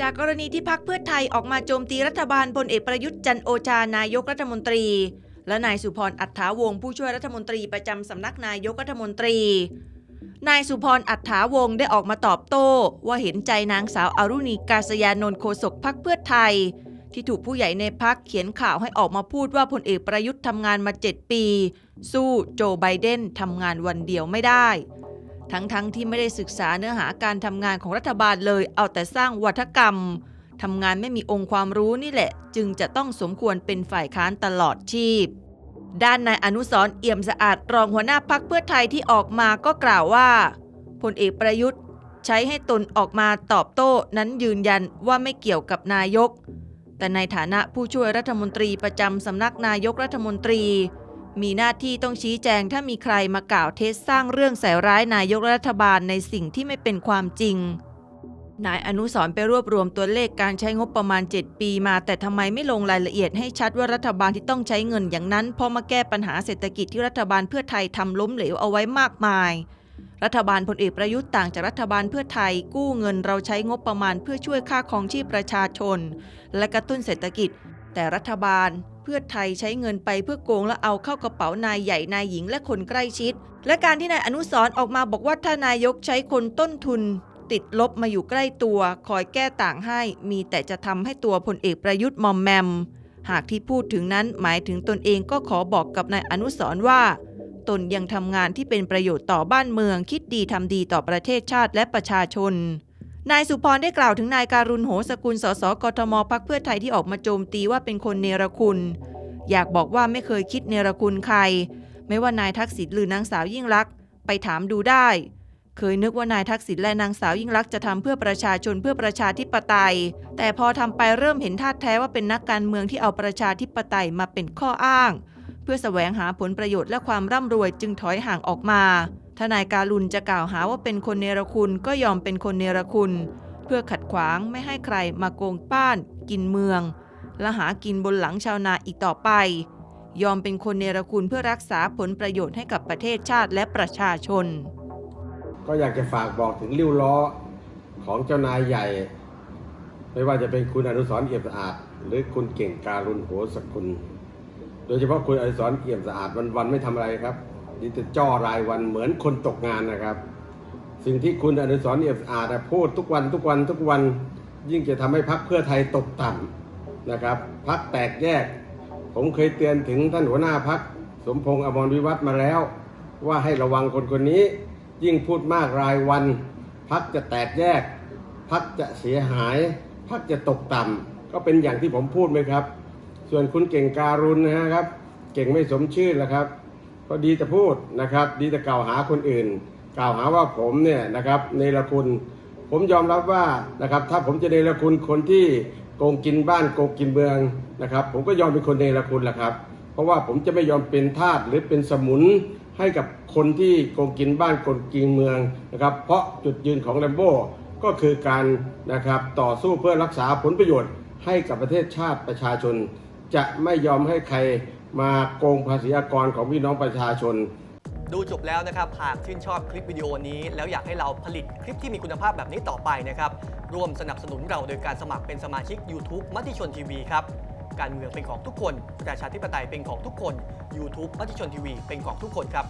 จากกรณีที่พักเพื่อไทยออกมาโจมตีรัฐบาลพลเอกประยุทธ์จันโอชานายกรัฐมนตรี และนายสุพรอัฏฐาวงศ์ผู้ช่วยรัฐมนตรีประจำสำนักนายกรัฐมนตรี นายสุพรอัฏฐาวงศ์ได้ออกมาตอบโต้ว่าเห็นใจนางสาวอรุณีกาศยานนท์โฆษกพักเพื่อไทย ที่ถูกผู้ใหญ่ในพักเขียนข่าวให้ออกมาพูดว่าพลเอกประยุทธ์ทำงานมา 7 ปี สู้โจไบเดนทำงานวันเดียวไม่ได้ ทั้งๆทที่ไม่ได้ศึกษาเนื้อหาการทำงานของรัฐบาลเลย เอาแต่สร้างวัฒกรรมทำงานไม่มีองค์ความรู้นี่แหละ จึงจะต้องสมควรเป็นฝ่ายค้านตลอดชีพ ด้านนายอนุสรเอี่ยมสะอาดรองหัวหน้าพักเพื่อไทยที่ออกมาก็กล่าวว่าพลเอกประยุทธ์ ใช้ให้ตนออกมาตอบโต้นั้นยืนยันว่าไม่เกี่ยวกับนายก แต่ในฐานะผู้ช่วยรัฐมนตรีประจำสำนักนายกรัฐมนตรี มีหน้าที่ต้องชี้แจงถ้ามีใครมากล่าวเท็จสร้างเรื่องใส่ร้ายนายกรัฐบาลในสิ่งที่ไม่เป็นความจริง นายอนุสรไปรวบรวมตัวเลขการใช้งบประมาณ 7 ปีมา แต่ทำไมไม่ลงรายละเอียดให้ชัดว่ารัฐบาลที่ต้องใช้เงินอย่างนั้นเพราะมาแก้ปัญหาเศรษฐกิจที่รัฐบาลเพื่อไทยทำล้มเหลวเอาไว้มากมาย รัฐบาลพลเอกประยุทธ์ต่างจากรัฐบาลเพื่อไทย กู้เงินเราใช้งบประมาณเพื่อช่วยค่าครองชีพประชาชน และกระตุ้นเศรษฐกิจ แต่รัฐบาล เพื่อไทยใช้เงินไปเพื่อโกงและเอาเข้ากระเป๋านายใหญ่นายหญิงและคนใกล้ชิด และการที่นายอนุสรออกมาบอกว่าถ้านายกใช้คนต้นทุน ติดลบมาอยู่ใกล้ตัว คอยแก้ต่างให้ มีแต่จะทำให้ตัวพลเอกประยุทธ์มอมแมม หากที่พูดถึงนั้นหมายถึงตนเองก็ขอบอกกับนายอนุสรว่า ตนยังทำงานที่เป็นประโยชน์ต่อบ้านเมืองคิดดีทำดีต่อประเทศชาติและประชาชน นายสุพรได้กล่าวถึงนายการุณโหสกุล สสกทมพักเพื่อไทยที่ออกมาโจมตีว่าเป็นคนเนรคุณ อยากบอกว่าไม่เคยคิดเนรคุณใคร ไม่ว่านายทักษิณหรือนางสาวยิ่งลักษณ์ไปถามดูได้ เคยนึกว่านายทักษิณและนางสาวยิ่งลักษณ์จะทำเพื่อประชาชนเพื่อประชาธิปไตย แต่พอทำไปเริ่มเห็นท่าแท้ว่าเป็นนักการเมืองที่เอาประชาธิปไตยมาเป็นข้ออ้าง เพื่อแสวงหาผลประโยชน์และความร่ำรวยจึงถอยห่างออกมา ทนายการุณจะกล่าวหาว่าเป็นคนเนรคุณก็ยอมเป็นคนเนรคุณ เพื่อขัดขวางไม่ให้ใครมาโกงป้าน กินเมือง และหากินบนหลังชาวนาอีกต่อไป ยอมเป็นคนเนรคุณเพื่อรักษาผลประโยชน์ให้กับประเทศชาติและประชาชน ก็อยากจะฝากบอกถึงริ้วล้อของเจ้านายใหญ่ ไม่ว่าจะเป็นคุณอนุสรเอี่ยมสะอาด หรือคุณเก่งการุณโหสกุล โดยเฉพาะคุณอนุสรเอี่ยมสะอาดวันวันๆไม่ทำอะไรครับ นี่จะจ้อรายวันเหมือนคนตกงานนะครับ สิ่งที่คุณอนุสรเอี่ยมสะอาดน่พูดทุกวันทุกวันทุกวันยิ่งจะทำให้พักเพื่อไทยตกต่ำนะครับพักแตกแยก ผมเคยเตือนถึงท่านหัวหน้าพักสมพงษ์อมรวิวัฒมาแล้ว ว่าให้ระวังคนคนนี้ ยิ่งพูดมากรายวัน พักจะแตกแยก พักจะเสียหาย พักจะตกต่ำก็เป็นอย่างที่ผมพูดไหมครับ ส่วนคุณเก่งการุณนะครับ เก่งไม่สมชื่อแล้วครับ ก็ดีแต่พูดนะครับ ดีแต่กล่าวหาคนอื่น กล่าวหาว่าผมเนี่ยนะครับเนรคุณ ผมยอมรับว่านะครับถ้าผมจะเนรคุณคนที่โกงกินบ้านโกงกินเมืองนะครับ ผมก็ยอมเป็นคนเนรคุณแหละครับ เพราะว่าผมจะไม่ยอมเป็นทาสหรือเป็นสมุนให้กับคนที่โกงกินบ้านโกงกินเมืองนะครับ เพราะจุดยืนของแลมโบ้ก็คือการนะครับต่อสู้เพื่อรักษาผลประโยชน์ให้กับประเทศชาติประชาชน จะไม่ยอมให้ใครมาโกงภาษีอากรของพี่น้องประชาชน ดูจบแล้วนะครับ หากชื่นชอบคลิปวิดีโอนี้ แล้วอยากให้เราผลิตคลิปที่มีคุณภาพแบบนี้ต่อไปนะครับ ร่วมสนับสนุนเราโดยการสมัครเป็นสมาชิก YouTube มติชนทีวีครับ การเมืองเป็นของทุกคน ประชาธิปไตยเป็นของทุกคน YouTube มติชนทีวีเป็นของทุกคนครับ